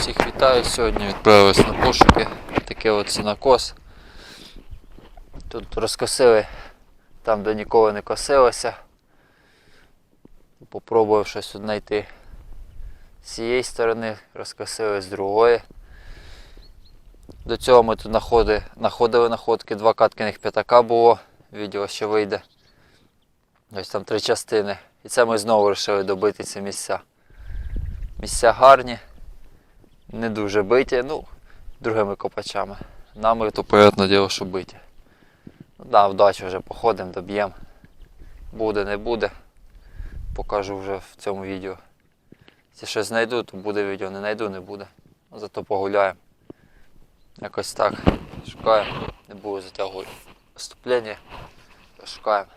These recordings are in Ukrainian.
Всіх вітаю. Сьогодні відправились на пошуки. Такий от сінокос. Тут розкосили там, де ніколи не косилося. Попробував щось знайти з цієї сторони, розкосили з другої. До цього ми тут знаходи, знаходили находки, два каткиних п'ятака було. Відео ще вийде. Ось там три частини. І це ми знову вирішили добити ці місця. Місця гарні, не дуже биті, ну, другими копачами. Нами то, понятне діло, що биті. Ну, да, вдачі вже походимо, доб'ємо. Буде, не буде. Покажу вже в цьому відео. Якщо щось знайду, то буде відео, не знайду, не буде. Ну, Зато погуляємо. Якось так. Шукаємо. Не буду затягувати вступлення. Шукаємо.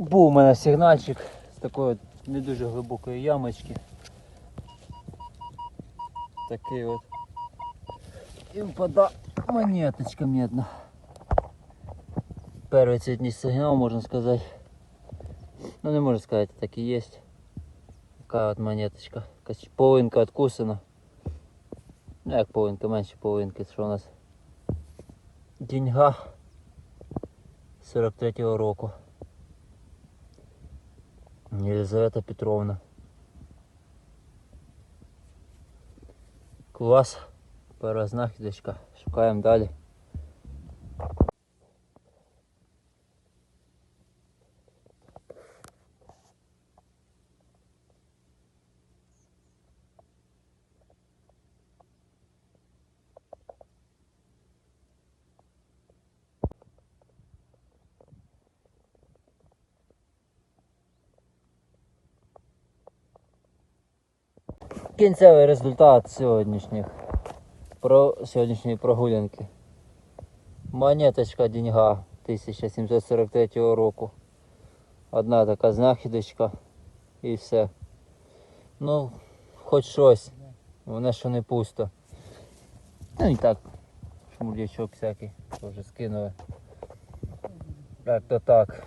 Був у мене сигнальчик з такої не дуже глибокої ямочки. Такий от. І впада монеточка медна. Перший цвітний сигнал, можна сказати. Ну не можна сказати, так і є. Така от монеточка. Половинка откусана. Ну як половинка, менше половинки, що у нас. Деньга 43-го року. Єлизавета Петровна. Клас. Перша знахідочка. Шукаємо далі. Кінцевий результат сьогоднішніх про сьогоднішньої прогулянки. Монеточка деньга 1743 року. Одна така знахідочка і все. Ну, хоч щось. Воно що не пусто. Ну і так, шмурдячок всякий, теж скинули. Так то так.